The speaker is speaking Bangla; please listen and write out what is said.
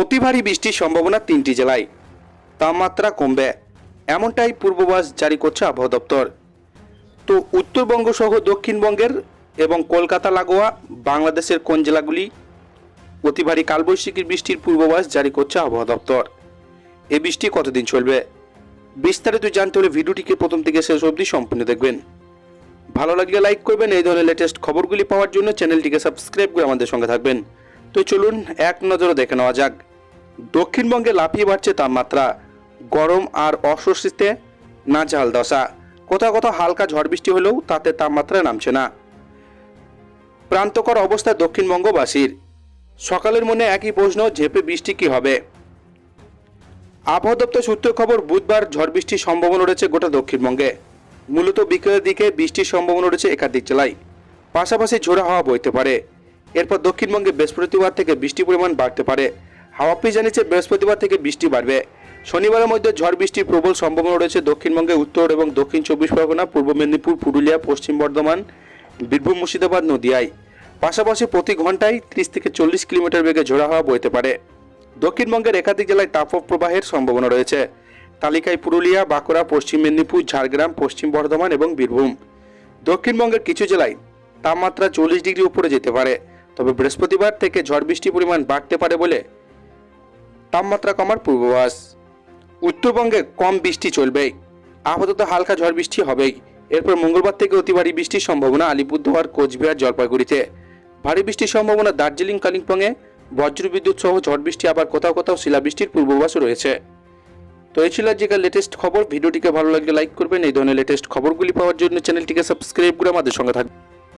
অতি ভারী বৃষ্টির সম্ভাবনা তিনটি জেলায়। তাপমাত্রা কমবে। এমনটাই পূর্বাভাস জারি করছে আবহাওয়া দপ্তর। তো উত্তরবঙ্গ সহ দক্ষিণবঙ্গের এবং কলকাতা, লাগোয়া, বাংলাদেশের কোন জেলাগুলি অতি ভারী কালবৈশাখীর বৃষ্টির পূর্বাভাস জারি করছে আবহাওয়া দপ্তর? এই বৃষ্টি কতদিন চলবে? বিস্তারিত জানতে হলে ভিডিওটিকে প্রথম থেকে শেষ অবধি সম্পূর্ণ দেখবেন। ভালো লাগলে লাইক করবেন, এই ধরনের লেটেস্ট খবরগুলি পাওয়ার জন্য চ্যানেলটিকে সাবস্ক্রাইব করে আমাদের সঙ্গে থাকবেন। তো চলুন, এক নজরে দেখে নেওয়া যাক। দক্ষিণবঙ্গে লাফিয়ে বাড়ছে তাপমাত্রা। গরম আর অস্বস্তিতে নাজেহাল দশা। কোথাও কোথাও হালকা ঝড় বৃষ্টি হলেও তাতে তাপমাত্রা নামছে না। প্রান্তকর অবস্থা দক্ষিণবঙ্গবাসীর। সকালের মনে একই প্রশ্ন, ঝেপে বৃষ্টি কি হবে? আবহাওয়া দপ্তর সূত্রের খবর, বুধবার ঝড় বৃষ্টির সম্ভাবনা রয়েছে গোটা দক্ষিণবঙ্গে। মূলত বিকেলের দিকে বৃষ্টির সম্ভাবনা রয়েছে একাধিক জেলায়। পাশাপাশি ঝোড়া হাওয়া বইতে পারে। এরপর দক্ষিণবঙ্গে বৃহস্পতিবার থেকে বৃষ্টির পরিমাণ বাড়তে পারে। হাওয়া অফিস জানিয়েছে, বৃহস্পতিবার থেকে বৃষ্টি বাড়বে। শনিবারের মধ্যে ঝড় বৃষ্টির প্রবল সম্ভাবনা রয়েছে দক্ষিণবঙ্গে উত্তর এবং দক্ষিণ চব্বিশ পরগনা, পূর্ব মেদিনীপুর, পুরুলিয়া, পশ্চিম বর্ধমান, বীরভূম, মুর্শিদাবাদ, নদিয়ায়। পাশাপাশি প্রতি ঘন্টায় ত্রিশ থেকে চল্লিশ কিলোমিটার বেগে ঝোড়া হাওয়া বইতে পারে। দক্ষিণবঙ্গের একাধিক জেলায় তাপপ্রবাহের প্রবাহের সম্ভাবনা রয়েছে। তালিকায় পুরুলিয়া, বাঁকুড়া, পশ্চিম মেদিনীপুর, ঝাড়গ্রাম, পশ্চিম বর্ধমান এবং বীরভূম। দক্ষিণবঙ্গের কিছু জেলায় তাপমাত্রা চল্লিশ ডিগ্রি উপরে যেতে পারে। তবে বৃহস্পতিবার থেকে ঝড় বৃষ্টির পরিমাণ বাড়তে পারে বলে তাপমাত্রা কমার পূর্বাভাস। উত্তরবঙ্গে কম বৃষ্টি চলবে। আপাতত হালকা ঝড় বৃষ্টি হবেই। এরপর মঙ্গলবার থেকে অতি ভারী বৃষ্টির সম্ভাবনা আলিপুরদুয়ার, কোচবিহার, জলপাইগুড়িতে। ভারী বৃষ্টির সম্ভাবনা দার্জিলিং, কালিম্পংয়ে। বজ্রবিদ্যুৎ সহ ঝড় বৃষ্টি আবার কোথাও কোথাও শিলাবৃষ্টির পূর্বাভাস রয়েছে। তো এই ছিল আজকের লেটেস্ট খবর। ভিডিওটিকে ভালো লাগলে লাইক করবেন। এই ধরনের লেটেস্ট খবরগুলি পাওয়ার জন্য চ্যানেলটিকে সাবস্ক্রাইব করে আমাদের সঙ্গে থাকবেন।